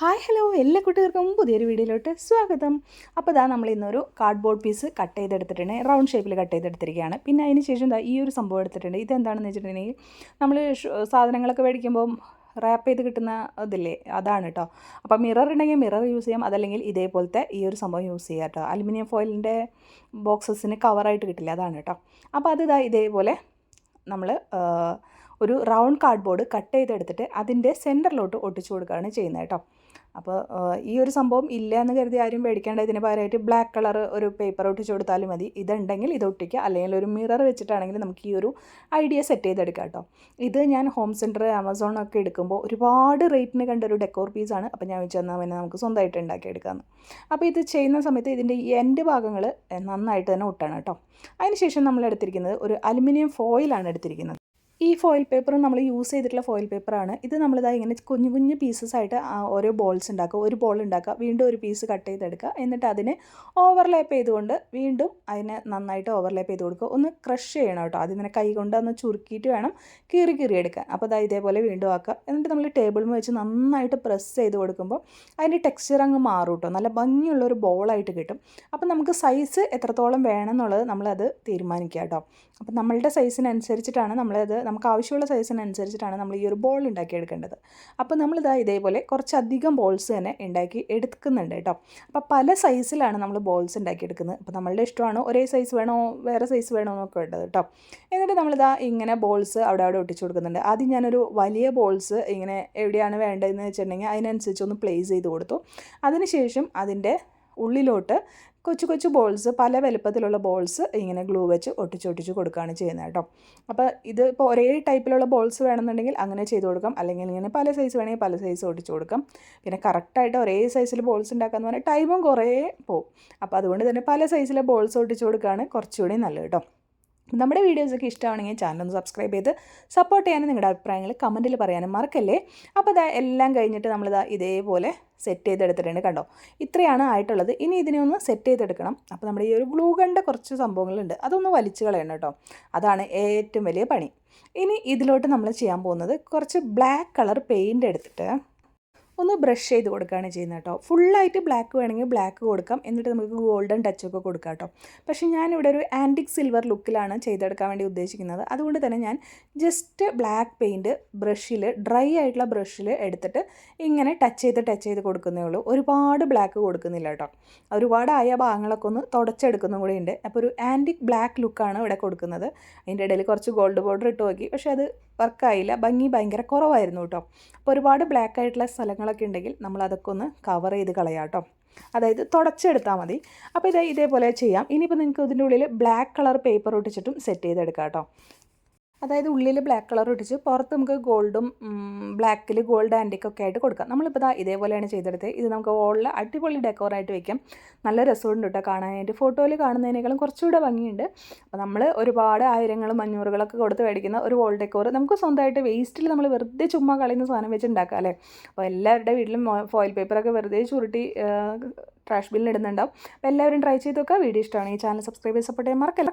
Hi hello എല്ലാ കുട്ടികൾക്കും പുതിയൊരു വീഡിയോയിലോട്ട് സ്വാഗതം. അപ്പോൾ ഇതാ നമ്മൾ ഇന്നൊരു കാർഡ്ബോർഡ് പീസ് കട്ട് ചെയ്തെടുത്തിട്ടുണ്ട്. റൗണ്ട് ഷേപ്പിൽ കട്ട് ചെയ്തെടുത്തിരിക്കുകയാണ്. പിന്നെ അതിന് ശേഷം ഈ ഒരു സംഭവം എടുത്തിട്ടുണ്ട്. ഇതെന്താണെന്ന് വെച്ചിട്ടുണ്ടെങ്കിൽ നമ്മൾ സാധനങ്ങളൊക്കെ മേടിക്കുമ്പോൾ റാപ്പ് ചെയ്ത് കിട്ടുന്ന ഇതില്ലേ? അതാണ് കേട്ടോ അപ്പോൾ മിറർ ഉണ്ടെങ്കിൽ മിറർ യൂസ് ചെയ്യാം. അതല്ലെങ്കിൽ ഇതേപോലത്തെ ഈ ഒരു സംഭവം യൂസ് ചെയ്യാം കേട്ടോ അലുമിനിയം ഫോയിലിന്റെ ബോക്സസിന് കവറായിട്ട് കിട്ടില്ല? അതാണ് കേട്ടോ അപ്പോൾ അത് ഇതാ ഇതേപോലെ നമ്മൾ ഒരു റൗണ്ട് കാർഡ്ബോർഡ് കട്ട് ചെയ്തെടുത്തിട്ട് അതിന്റെ സെന്ററിലോട്ട് ഒട്ടിച്ചു കൊടുക്കുകയാണ് ചെയ്യുന്നത് കേട്ടോ. അപ്പോൾ ഈ ഒരു സംഭവം ഇല്ല എന്ന് കരുതി ആരും പേടിക്കേണ്ട ഇതിന് പകരമായിട്ട് ബ്ലാക്ക് കളർ ഒരു പേപ്പർ ഒട്ടിച്ചു കൊടുത്താലും മതി. ഇതുണ്ടെങ്കിൽ ഇത് ഒട്ടിക്കുക. അല്ലെങ്കിൽ ഒരു മിറർ വെച്ചിട്ടാണെങ്കിൽ നമുക്ക് ഈ ഒരു ഐഡിയ സെറ്റ് ചെയ്തെടുക്കാം കേട്ടോ. ഇത് ഞാൻ ഹോം സെന്റർ ആമസോൺ ഒക്കെ എടുക്കുമ്പോൾ ഒരുപാട് റേറ്റിന് കണ്ട ഒരു ഡെക്കോർ പീസാണ് അപ്പോൾ ഞാൻ വെച്ചെന്നാൽ പിന്നെ നമുക്ക് സ്വന്തമായിട്ട് ഉണ്ടാക്കിയെടുക്കാമെന്ന് അപ്പോൾ ഇത് ചെയ്യുന്ന സമയത്ത് ഇതിന്റെ ഈ എൻഡ് ഭാഗങ്ങൾ നന്നായിട്ട് തന്നെ ഒട്ടണം കേട്ടോ. അതിനുശേഷം നമ്മൾ എടുത്തിരിക്കുന്നത് ഒരു അലുമിനിയം ഫോയിലാണ് എടുത്തിരിക്കുന്നത്. ഈ ഫോയിൽ പേപ്പറും നമ്മൾ യൂസ് ചെയ്തിട്ടുള്ള ഫോയിൽ പേപ്പറാണ് ഇത് നമ്മളിതാ ഇങ്ങനെ കുഞ്ഞു കുഞ്ഞു പീസസ് ആയിട്ട് ഓരോ ബോൾസ് ഉണ്ടാക്കുക ഒരു ബോൾ ഉണ്ടാക്കുക വീണ്ടും ഒരു പീസ് കട്ട് ചെയ്തെടുക്കുക. എന്നിട്ട് അതിനെ ഓവർലാപ്പ് ചെയ്തുകൊണ്ട് വീണ്ടും അതിനെ നന്നായിട്ട് ഓവർലാപ്പ് ചെയ്ത് കൊടുക്കുക. ഒന്ന് ക്രഷ് ചെയ്യണം കേട്ടോ. ആദ്യം തന്നെ കൈ കൊണ്ട് ഒന്ന് ചുരുക്കിയിട്ട് വേണം കീറി കീറി എടുക്കാൻ. അപ്പോൾ അതാ ഇതേപോലെ വീണ്ടും ആക്കുക. എന്നിട്ട് നമ്മൾ ടേബിളിൽ വെച്ച് നന്നായിട്ട് പ്രസ് ചെയ്ത് കൊടുക്കുമ്പോൾ അതിന്റെ ടെക്സ്ചർ അങ്ങ് മാറും കേട്ടോ. നല്ല ഭംഗിയുള്ള ഒരു ബോളായിട്ട് കിട്ടും. അപ്പോൾ നമുക്ക് സൈസ് എത്രത്തോളം വേണം എന്നുള്ളത് നമ്മളത് തീരുമാനിക്കുക കേട്ടോ. അപ്പോൾ നമ്മളുടെ സൈസിനനുസരിച്ചിട്ടാണ് നമ്മളത് നമുക്ക് ആവശ്യമുള്ള സൈസിനനുസരിച്ചിട്ടാണ് നമ്മൾ ഈ ഒരു ബോൾ ഉണ്ടാക്കിയെടുക്കേണ്ടത്. അപ്പോൾ നമ്മളിതാ ഇതേപോലെ കുറച്ചധികം ബോൾസ് തന്നെ ഉണ്ടാക്കി എടുക്കുന്നുണ്ട് കേട്ടോ. അപ്പോൾ പല സൈസിലാണ് നമ്മൾ ബോൾസ് ഉണ്ടാക്കിയെടുക്കുന്നത്. അപ്പോൾ നമ്മളുടെ ഇഷ്ടമാണ് ഒരേ സൈസ് വേണോ വേറെ സൈസ് വേണോ എന്നൊക്കെ വേണ്ടത് കേട്ടോ. എന്നിട്ട് നമ്മളിതാ ഇങ്ങനെ ബോൾസ് അവിടെ അവിടെ ഒട്ടിച്ചു കൊടുക്കുന്നുണ്ട്. ആദ്യം ഞാനൊരു വലിയ ബോൾസ് ഇങ്ങനെ എവിടെയാണ് വേണ്ടതെന്ന് വെച്ചിട്ടുണ്ടെങ്കിൽ അതിനനുസരിച്ച് ഒന്ന് പ്ലേസ് ചെയ്ത് കൊടുത്തു. അതിനുശേഷം അതിന്റെ ഉള്ളിലോട്ട് കൊച്ചു കൊച്ചു ബോൾസ് പല വലുപ്പത്തിലുള്ള ബോൾസ് ഇങ്ങനെ ഗ്ലൂ വെച്ച് ഒട്ടിച്ച് ഒട്ടിച്ച് കൊടുക്കുകയാണ് ചെയ്യുന്നത് കേട്ടോ. അപ്പോൾ ഇത് ഇപ്പോൾ ഒരേ ടൈപ്പിലുള്ള ബോൾസ് വേണമെന്നുണ്ടെങ്കിൽ അങ്ങനെ ചെയ്ത് കൊടുക്കാം. അല്ലെങ്കിൽ ഇങ്ങനെ പല സൈസ് വേണമെങ്കിൽ പല സൈസ് ഒട്ടിച്ച് കൊടുക്കാം. പിന്നെ കറക്റ്റായിട്ട് ഒരേ സൈസിൽ ബോൾസ് ഉണ്ടാക്കാമെന്ന് പറഞ്ഞാൽ ടൈമും കുറേ പോകും അപ്പോൾ അതുകൊണ്ട് തന്നെ പല സൈസിലെ ബോൾസ് ഒട്ടിച്ച് കൊടുക്കുകയാണ് കുറച്ചുകൂടി നല്ലത് കേട്ടോ. നമ്മുടെ വീഡിയോസൊക്കെ ഇഷ്ടമാണെങ്കിൽ ചാനൽ ഒന്ന് സബ്സ്ക്രൈബ് ചെയ്ത് സപ്പോർട്ട് ചെയ്യാനും നിങ്ങളുടെ അഭിപ്രായങ്ങൾ കമന്റിൽ പറയാനും മറക്കല്ലേ? അപ്പോൾ ഇതാ എല്ലാം കഴിഞ്ഞിട്ട് നമ്മളിതാ ഇതേപോലെ സെറ്റ് ചെയ്തെടുത്തിട്ടുണ്ട് കണ്ടോ? ഇത്രയാണ് ആയിട്ടുള്ളത്. ഇനി ഇതിനെ ഒന്ന് സെറ്റ് ചെയ്തെടുക്കണം. അപ്പോൾ നമ്മുടെ ഈ ഒരു ഗ്ലൂ ഗണ്ട കുറച്ച് സംഭവങ്ങളുണ്ട്. അതൊന്ന് വലിച്ചു കളയണം കേട്ടോ. അതാണ് ഏറ്റവും വലിയ പണി. ഇനി ഇതിലോട്ട് നമ്മൾ ചെയ്യാൻ പോകുന്നത് കുറച്ച് ബ്ലാക്ക് കളർ പെയിന്റ് എടുത്തിട്ട് ഒന്ന് ബ്രഷ് ചെയ്ത് കൊടുക്കുകയാണ് ചെയ്യുന്നത് കേട്ടോ. ഫുള്ളായിട്ട് ബ്ലാക്ക് വേണമെങ്കിൽ ബ്ലാക്ക് കൊടുക്കാം. എന്നിട്ട് നമുക്ക് ഗോൾഡൻ ടച്ചൊക്കെ കൊടുക്കാം കേട്ടോ. പക്ഷേ ഞാനിവിടെ ഒരു ആന്റിക് സിൽവർ ലുക്കിലാണ് ചെയ്തെടുക്കാൻ വേണ്ടി ഉദ്ദേശിക്കുന്നത്. അതുകൊണ്ട് തന്നെ ഞാൻ ജസ്റ്റ് ബ്ലാക്ക് പെയിന്റ് ബ്രഷിൽ ഡ്രൈ ആയിട്ടുള്ള ബ്രഷിൽ എടുത്തിട്ട് ഇങ്ങനെ ടച്ച് ചെയ്ത് ടച്ച് ചെയ്ത് കൊടുക്കുന്നേ ഉള്ളൂ. ഒരുപാട് ബ്ലാക്ക് കൊടുക്കുന്നില്ല കേട്ടോ. ഒരുപാടായ ഭാഗങ്ങളൊക്കെ ഒന്ന് തുടച്ചെടുക്കുന്നതും കൂടി ഉണ്ട്. അപ്പോൾ ഒരു ആന്റിക് ബ്ലാക്ക് ലുക്കാണ് ഇവിടെ കൊടുക്കുന്നത്. അതിന്റെ ഇടയിൽ കുറച്ച് ഗോൾഡ് ബോർഡർ ഇട്ട് നോക്കി. പക്ഷേ അത് വർക്കായില്ല ഭംഗി ഭയങ്കര കുറവായിരുന്നു കേട്ടോ. അപ്പോൾ ഒരുപാട് ബ്ലാക്ക് ആയിട്ടുള്ള സ്ഥലങ്ങളൊക്കെ ഉണ്ടെങ്കിൽ നമ്മൾ അതൊക്കെ ഒന്ന് കവർ ചെയ്ത് കളയാട്ടോ അതായത് തുടച്ചെടുത്താൽ മതി. അപ്പോൾ ഇത് ഇതേപോലെ ചെയ്യാം. ഇനിയിപ്പോൾ നിങ്ങൾക്ക് ഇതിന്റെ ഉള്ളിൽ ബ്ലാക്ക് കളർ പേപ്പർ ഒട്ടിച്ചിട്ടും സെറ്റ് ചെയ്തെടുക്കാം കേട്ടോ. അതായത് ഉള്ളിൽ ബ്ലാക്ക് കളർ ഇടിച്ച് പുറത്ത് നമുക്ക് ഗോൾഡും ബ്ലാക്കിൽ ഗോൾഡ് ആന്റിക്കൊക്കെ ആയിട്ട് കൊടുക്കാം. നമ്മളിപ്പോൾ ഇതാ ഇതേപോലെയാണ് ചെയ്തെടുത്തത്. ഇത് നമുക്ക് വോളിൽ അടിപൊളി ഡെക്കോറായിട്ട് വെക്കാം. നല്ല രസമുണ്ട് കേട്ടോ കാണാനായിട്ട് ഫോട്ടോയിൽ കാണുന്നതിനേക്കാളും കുറച്ചുകൂടെ ഭംഗിയുണ്ട്. അപ്പോൾ നമ്മൾ ഒരുപാട് ആയിരങ്ങളും അഞ്ഞൂറുകളൊക്കെ കൊടുത്ത് മേടിക്കുന്ന ഒരു വോൾ ഡെക്കോർ നമുക്ക് സ്വന്തമായിട്ട് വേസ്റ്റിൽ നമ്മൾ വെറുതെ ചുമ്മാ കളയുന്ന സാധനം വെച്ച് ഉണ്ടാക്കാം അല്ലേ? അപ്പോൾ എല്ലാവരുടെ വീട്ടിലും ഫോയിൽ പേപ്പറൊക്കെ വെറുതെ ചുരുട്ടി ട്രാഷ് ബില്ലിൽ ഇടുന്നുണ്ടാവും. അപ്പോൾ എല്ലാവരും ട്രൈ ചെയ്ത് നോക്കുക. വീഡിയോ ഇഷ്ടമാണ് ഈ ചാനൽ സബ്സ്ക്രൈബ് ചെയ്ത് സപ്പോർട്ട് ചെയ്യാൻ മറക്കല്ല.